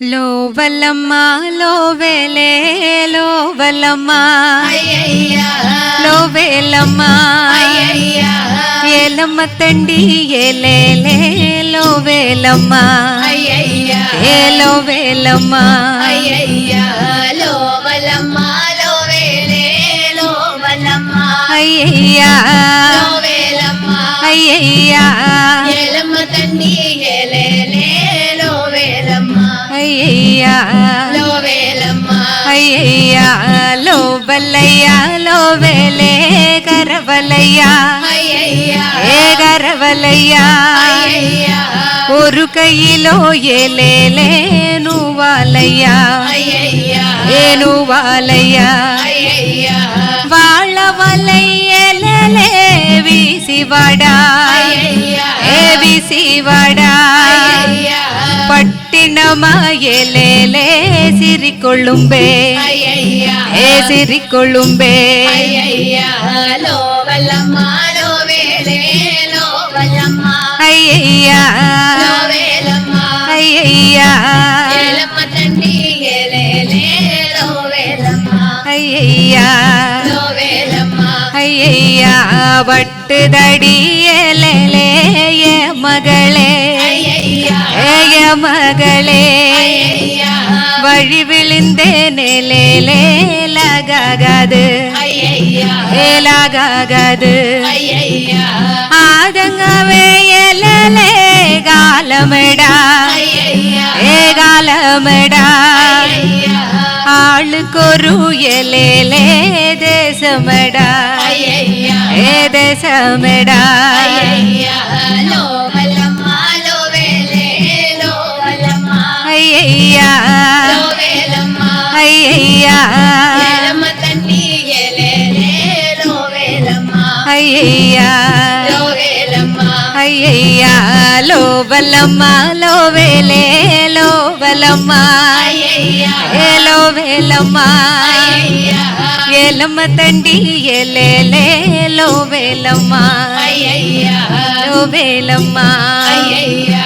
లోవలమ్మ లోవేలే లోవలమ్మ. లోవేలమ్మ ఏలమ్మ తండి ఏలేలే లోవేలమ్మ. ఏ లోవేలమ్మ. అయ్యయ్యా లోవలమ్మ లోవేలే లోవలమ్మ. అయ్యయ్యా. అయ్యయ్యా. ఎలమ్మ తండ్రి ఎలేలే లోబల్లయ్యా లోవేలే కరవలయ్యా అయ్యయ్యా ఏ గరవలయ్యా అయ్యయ్యా ஒரு கையிலோ ఏలేలేను వాలయ్యా అయ్యయ్యా ఏను వాలయ్యా అయ్యయ్యా వాళ్ళ వలయ్యలే వీసివాడా అయ్యయ్యా ఏ వీసివాడా అయ్యయ్యా పట్టినమా ఎలేలే சிரிக்கொள்ளும்பே. ஐயோ வல்லம்மா ஐயா ஐயா ஐயா ஐயா வட்டுதடியலே மகளே. ஏய மகளே. வழி விழுந்தேனே லேலே ലാഗാകാത് ലാഗാകാത് ആദങ്ങവേ എലലേ കാലമിടാ കാലമിടാ ആൾക്കൊരു എലേലേ ദേശമിടാ ഏ ദേശമിടാ. അയ്യയ്യ. അയ്യയ്യ. అయ్యయ్యా. అయ్యయ్యా లోబలమ్మ లోవేలే లోబలమ్మ అయ్యయ్యా. ఏ లోవేలమ్మ. అయ్యయ్యా. ఏలమ్మ తండి ఎలేలే లోవేలమ్మ. లోవేలమ్మ. అయ్యయ్యా.